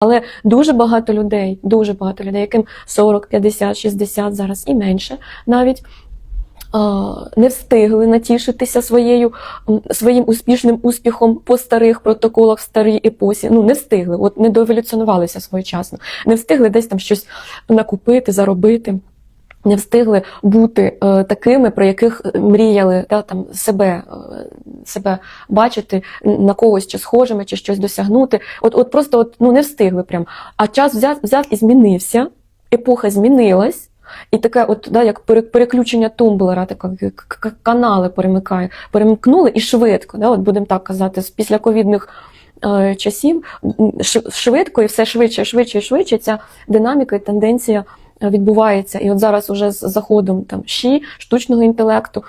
Але дуже багато людей, дуже багато людей, яким 40, 50, 60 зараз і менше навіть. Не встигли натішитися своєю своїм успішним успіхом по старих протоколах в старій епосі. Ну не встигли, от не доеволюціонувалися своєчасно, не встигли десь там щось накупити, заробити. Не встигли бути е, такими, про яких мріяли да, там, себе, е, себе бачити, на когось чи схожими, чи щось досягнути. От, от просто от, ну, не встигли прям. А час взяв, взяв і змінився, епоха змінилась. І таке, от, да, як переключення тумблера, така, канали перемикає, перемкнули і швидко, да, от будемо так казати, з післяковідних е, часів швидко і все швидше, швидше і швидше ця динаміка і тенденція відбувається. І от зараз уже з заходом там ЩІ, штучного інтелекту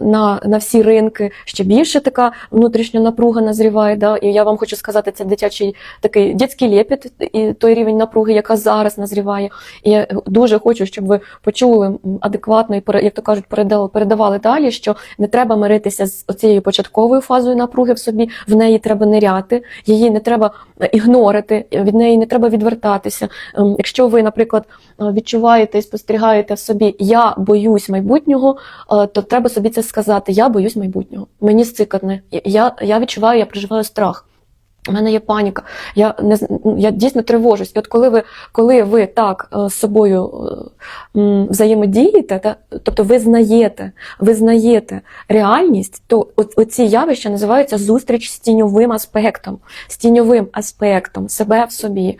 на, на всі ринки ще більше така внутрішня напруга назріває. Да? І я вам хочу сказати, це дитячий такий дитячий лепіт, і той рівень напруги, яка зараз назріває. І я дуже хочу, щоб ви почули адекватно і як то кажуть, передали, передавали далі, що не треба миритися з цією початковою фазою напруги в собі, в неї треба ниряти, її не треба е, ігнорити, від неї не треба відвертатися. Ем, Якщо ви, наприклад, відчуваєте і спостерігаєте в собі я боюсь майбутнього, е, то треба собі це сказати. Я боюсь майбутнього. Мені стикатне. Я, я відчуваю, я переживаю страх. У мене є паніка, я не ну, я дійсно тривожусь. І от коли ви, коли ви так е, з собою е, взаємодієте, та, тобто ви знаєте, ви знаєте реальність, то оці явища називаються зустріч з тіньовим аспектом, з тіньовим аспектом себе в собі.